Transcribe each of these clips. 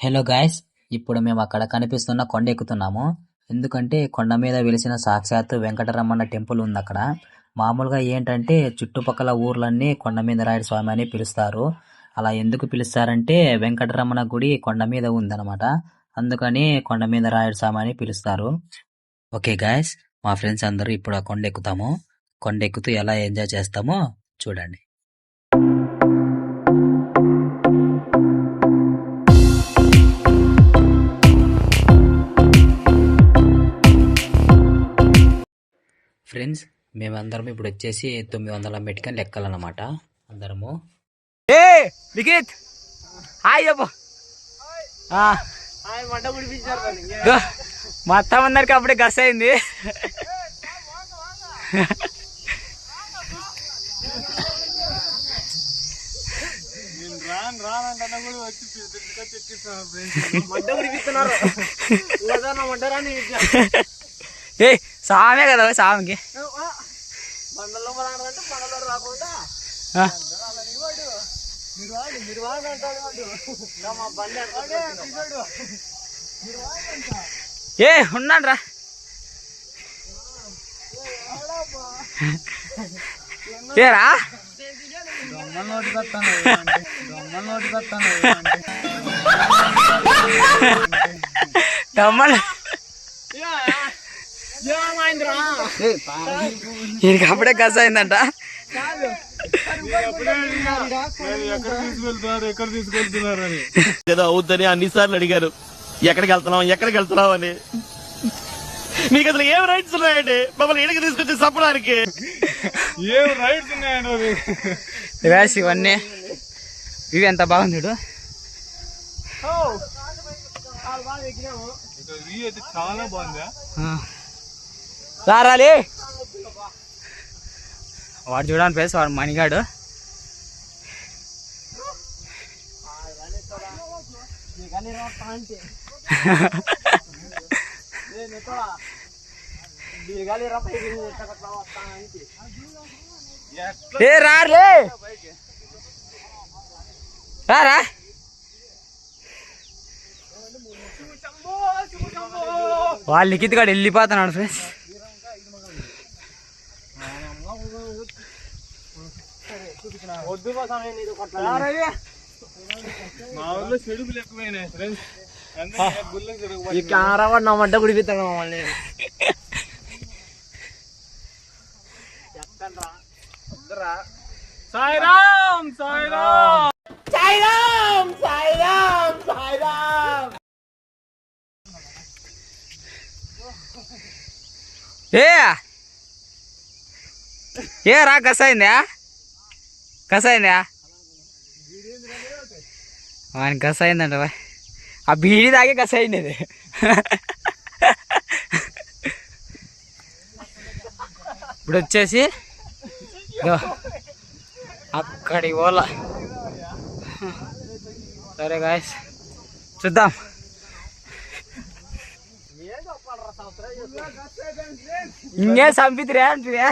Hello guys ఇప్పుడు మేము అక్కడ కనిపిస్తున్న కొండ ఎక్కుతున్నాము. ఎందుకంటే కొండ మీద వెలిసిన సాక్షాత్ వెంకటరమణ టెంపుల్ ఉంది అక్కడ. మామూలుగా ఏంటంటే చుట్టుపక్కల ఊర్లన్నీ కొండ మీద రాయుడు స్వామి అని పిలుస్తారు. అలా ఎందుకు పిలుస్తారంటే వెంకటరమణ గుడి కొండ మీద ఉందన్నమాట. అందుకని కొండ మీద రాయుడు స్వామి అని పిలుస్తారు. ఓకే గాయస్ మా ఫ్రెండ్స్ అందరూ ఇప్పుడు ఆ కొండ ఎక్కుతాము. కొండ ఎక్కుతూ ఎలా ఎంజాయ్ చేస్తామో చూడండి. ఫ్రెండ్స్ మేమందరం ఇప్పుడు వచ్చేసి తొమ్మిది వందల మెట్టికని లెక్కాలన్నమాట. అందరము. ఏ వికిత్ హాయ్ చెప్పు. మొత్తం అందరికి అప్పుడే గస్ అయింది. ఏ సామే కదా సామికి. ఏ ఉన్నాను రా ఏరా? దమ్మలు ఈయనకి అప్పుడే గస అయిందంట. ఏదో అవుద్దని అన్నిసార్లు అడిగారు. ఎక్కడికి వెళ్తున్నాం ఎక్కడికి వెళ్తున్నాం అని. మీకు అసలు ఏం రైట్స్ ఉన్నాయండి? మమ్మల్ని ఇడికి తీసుకొచ్చి చప్పడానికి ఏం రైడ్స్ ఉన్నాయండి రివాస్ ఇవన్నీ. ఇవి ఎంత బాగుంది చాలా బాగుందా? రారాలి వాడు చూడని ప్లేస్ వాడు మణిగాడు ఏ రారులే రారా వాళ్ళు లిఖిత్ గాడు వెళ్ళిపోతున్నాడు ఫ్రెండ్స్ మా ఊర్లో చెడుపులు ఎక్కువైనాయి ఫ్రెండ్స్ ఈ కెమెరా వాడు నా మడ్డ గుడిపిస్తాడు మమ్మల్ని. సాయిరామ్ సాయిరామ్. ఏ ఏ రా కసైందా కసైందా ఆయన కసైందంట బాయ్ ఆ బీడి తాగే కసైంది అది ఇప్పుడు వచ్చేసి ఇదో అక్కడి ఓల సరే గాయస్ చూద్దాం ఇంకే చంపితిరా అంటురా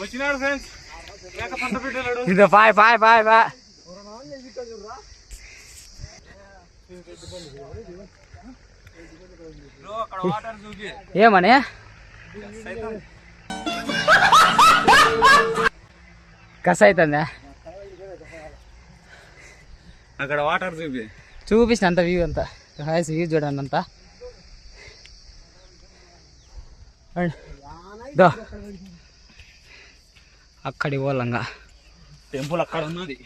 వచ్చినాడు ఫ్రెండ్స్. లేక పంట పెట్టాడు ఇది పాయ్ పాయ్ పాయ్ పాయ్ అక్కడ వాటర్ చూపి. ఏమని? కస అవుతుందా అక్కడ వాటర్ చూపి. చూపించిన అంత వ్యూ అంతా. హాయిస్ వ్యూ చూడండి అంతా. అండ్ దో. అక్కడి పోలంగా టెంపుల్ అక్కడ ఉన్నది.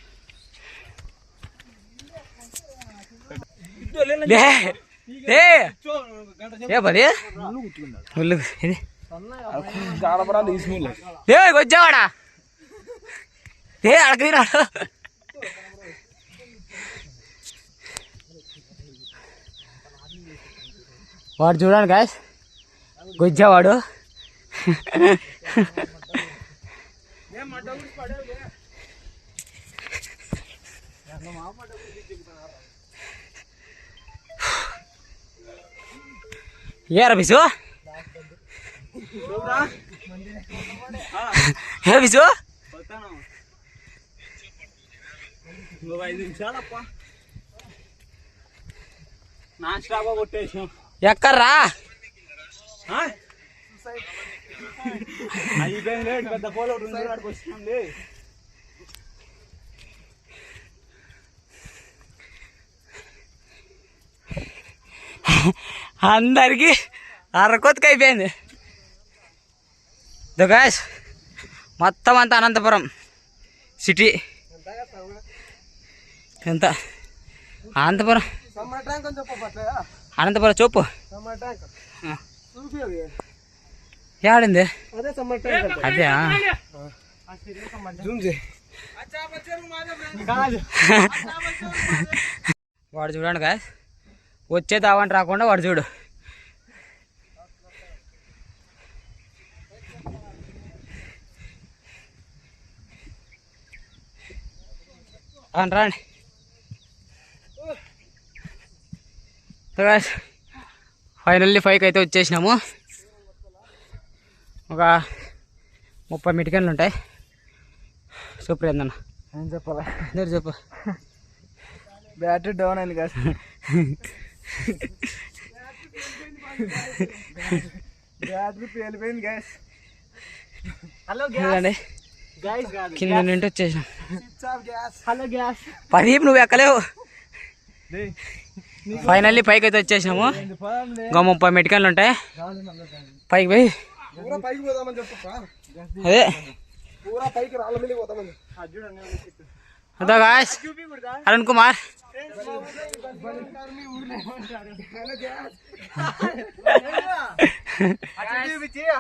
ఏ వచ్చావాడా? లే అడగరాడు వాడు చూడండి గాయస్ గొజ్జావాడు ఏరా బిసు ఏ బిసు ఇంకో ఐదు నిమిషాలప్ప నాన్ స్టాప్ కొట్టేసాం ఎక్కర్రా అయిపోయింది పెద్ద పోలో రెండు కాడికి వచ్చినాంలే అందరికి అరకొత్తుకు అయిపోయింది. దుకాష్ మొత్తం అంతా అనంతపురం సిటీ. ఎంత? అనంతపురం. అనంతపురం చూపు. ఆ. ఏడింది అదే వాడు చూడండి గా వచ్చే దావంట రాకుండా వాడు చూడు. రండి రండి ఫైనల్లీ ఫైవ్కి అయితే వచ్చేసినాము. ఒక ముప్పై మిటికన్లు ఉంటాయి. సూపర్ ఏందన్న? ఏం చెప్పాలా? మీరు చెప్పు. బ్యాటరీ డౌన్ అయింది కదా బ్యాటరీ పేలిపోయింది గ్యాస్ హలో గ్యాస్ కాదు నుండి గ్యాస్ హలో గ్యాస్ పదీప్ నువ్వు ఎక్కలేవు? ఫైనల్లీ పైకి అయితే వచ్చేసినాము. ఇంకా ముప్పై మెటికన్లు ఉంటాయి. పైకి పోయి. పూరా పైకి పోదామని చెప్పప్ప అదే. పూరా పైకి రాళ్ళ మీద పోదామని అదో guys Arun Kumar.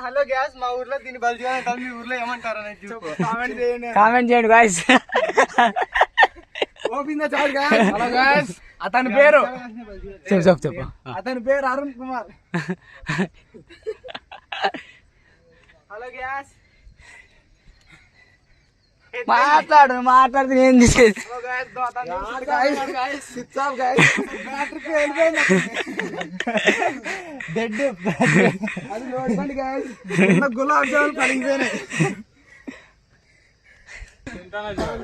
Hello guys మా ఊర్లో దీన్ని బలిగా అంటారు మీ ఊర్లో ఏమంటారు అనేది కామెంట్ చేయండి కామెంట్ చేయండి గాయస్ ఓపిందా చాలు గ్యాస్ హలో గ్యాస్ అతని పేరు. చెప్పు చెప్పు చెప్పు. అతని పేరు అరుణ్ కుమార్. హలో గ్యాస్ మాట్లాడు మాట్లాడితే నేను తీసేది. డెడ్ అది గ్యాస్ గులాబ్ జామున్ పలిగిపోయినాయి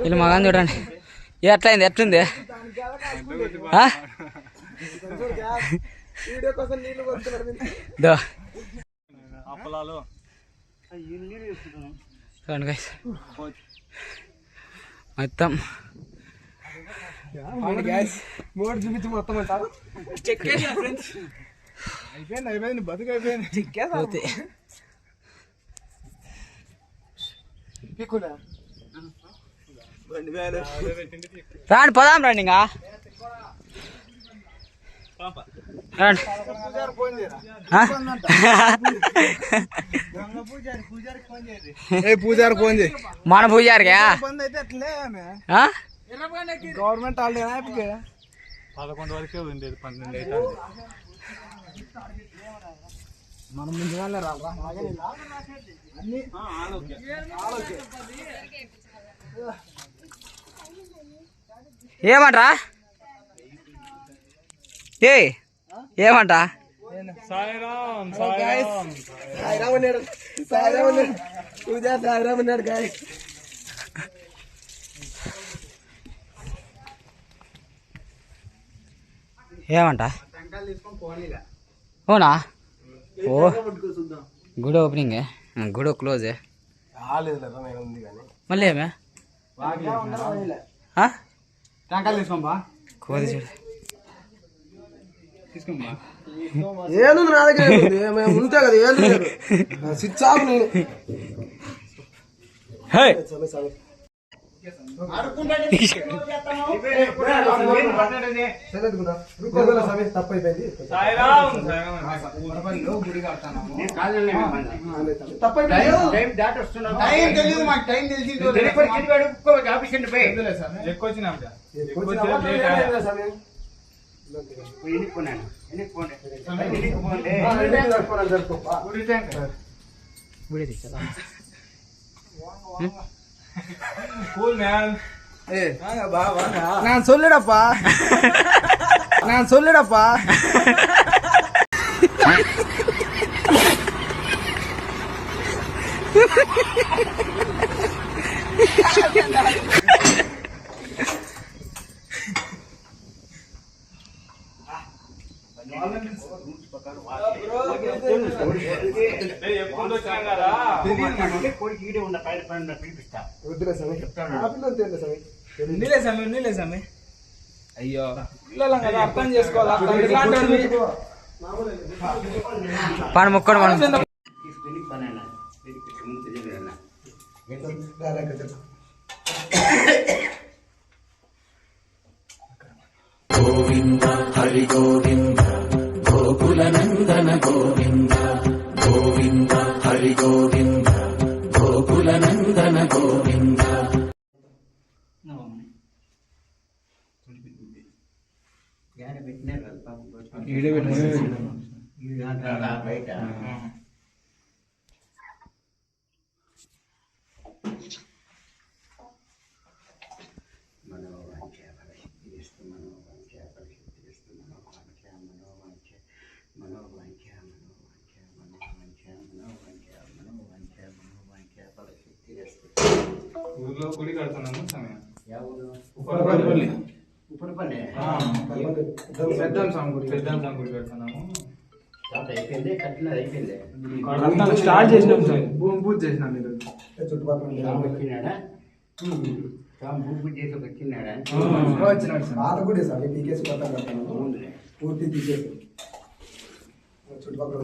వీళ్ళు మగాని చూడండి. ఎట్లయింది ఎట్లుంది ఆ? వీడియో కోసం నీళ్ళు పోతున్నారు దో. అప్పలాలు. చూడండి guys. మొత్తం. అయిపోయింది అయిపోయింది బతుకు అయిపోయింది. చెక్కేసా రాండి పోదాం రండి ఇంకా రండి ఆ? ఏ పూజారి ఫోన్ చేయి మన పూజారిగా బంద్ అయితే అట్లే ఆ? గవర్నమెంట్ హాలిడే హ్యాపీగా పదకొండు వరకే ఉండేది పన్నెండు అయితే మనం ముందుగానే రారా అన్ని ఏమంటరా? ఏ ఏమంట సాయిరామ్ సాయిరామ్. సాయిరామ్ ఉన్నాడు. సాయిరామ్ ఉన్నాడు. పూజ సాయిరామ్ ఉన్నాడు గాయ ఏమంట అవునా? ఓ గుడి ఓపెనింగ్ గుడి క్లోజ్ మళ్ళీ ఏమే? ఆ? టంకాలు తీసుకోమ్మా. కోది చూడు తీసుకోమ్మా. ఏను నా దగ్గర. మేము ఉంటే కదా ఏను లేదు స్విచ్ ఆఫ్ నేను. హే! తప్పైపోయింది. సాయిరామ్ తప్పైపోయింది. టైం తెలియదు మాకు టైం తెలిసి ఎక్కువ நான் சொல்லுடப்பா நான் சொல்லுடப்பா కోడి ఈడే ఉన్న ఎప్పుడన్నా అయ్యో. అర్థం చేసుకోవాలి పని ముక్కడు మనం. గోవింద హరి గోవింద గోకుల నందన గోవింద. అర్థం ఇలాంటివి పాడు మొక్కడు మనం రా, రా, ఇక్కడ చెప్పు. ఊర్లో గుడి కడుతున్నాము స్వామి పెద్దం స్వామి గుడి పెద్దం గుడి కడుతున్నాము కడతాం స్టార్ట్ చేసినాం స్వామి భూమి పూజ చేసినాం చుట్టుపక్కల ఉండే వచ్చినాడు? స్వామి పాత గుడి స్వామి పీకేసి కొత్త కడతాను పూర్తి తీసేసి. చుట్టుపక్కల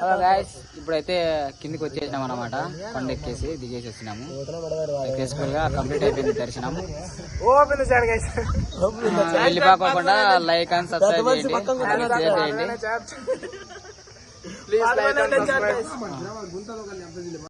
హలో గాయస్ ఇప్పుడైతే కిందికి వచ్చేసినాం అనమాట కొండ ఎక్కేసి దిగేసి వచ్చినాము. సక్సెస్ఫుల్గా కంప్లీట్ అయిపోయింది దర్శనం. వెళ్ళిపోకుండా లైక్ అండ్ సబ్స్క్రైబ్ చేయండి. షేర్ చేయండి ప్లీజ్ లైక్ అండ్ సబ్స్క్రైబ్